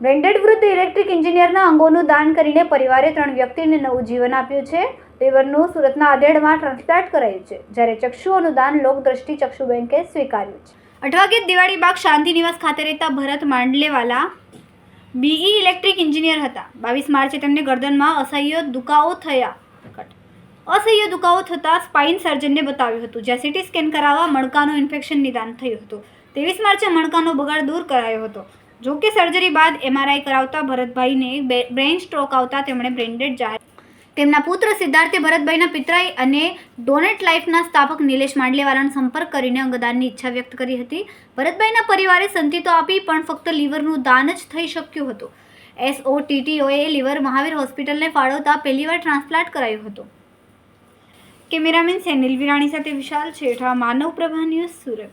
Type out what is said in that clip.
Branded વૃદ્ધ electric એન્જિનિયરના અંગોનું દાન કરીને પરિવારે ત્રણ વ્યક્તિને નવું જીવન આપ્યું છે. લીવરનું સુરતના આધેડમાં ટ્રાન્સપ્લાન્ટ કરાયું છે, જ્યારે ચક્ષુઓનું દાન લોકદ્રષ્ટિ ચક્ષુ બેંકે સ્વીકાર્યું છે. અઠવાગીત દિવાળી બાગ શાંતિ નિવાસ ખાતે રહેતા Bharat Mandlewala BE electric engineer હતા. બાવીસ માર્ચે તેમને ગરદનમાં અસહ્ય દુખાવો થયા. અસહ્ય દુખાવો થતાં સ્પાઇન સર્જનને બતાવ્યું હતું, જ્યાં સીટી સ્કેન કરાવવા મણકાનું ઇન્ફેક્શન નિદાન થયું હતું. ત્રેવીસ માર્ચે મણકાનો બગાડ દૂર કરાયો હતો. જો કે સર્જરી બાદ એમઆરઆઈ કરાવતા ભરતભાઈને બ્રેઇન સ્ટ્રોક આવતા તેમણે બ્રેન્ડેડ જાહેર તેમના પુત્ર સિદ્ધાર્થે ભરતભાઈના પિતરાઈ અને ડોનેટ લાઈફના સ્થાપક નિલેશ માંડલેવાલાનો સંપર્ક કરીને અંગદાનની ઈચ્છા વ્યક્ત કરી હતી. ભરતભાઈના પરિવારે સંતિ તો આપી, પણ ફક્ત લીવરનું દાન જ થઈ શક્યું હતું. એસઓટીટીઓએ લીવર મહાવીર હોસ્પિટલને ફાળવતા પહેલીવાર ટ્રાન્સપ્લાન્ટ કરાયું હતું. કેમેરામેન સેનિલ વિરાણી સાથે વિશાલ છેઠા, માનવ પ્રભા ન્યૂઝ સુરત.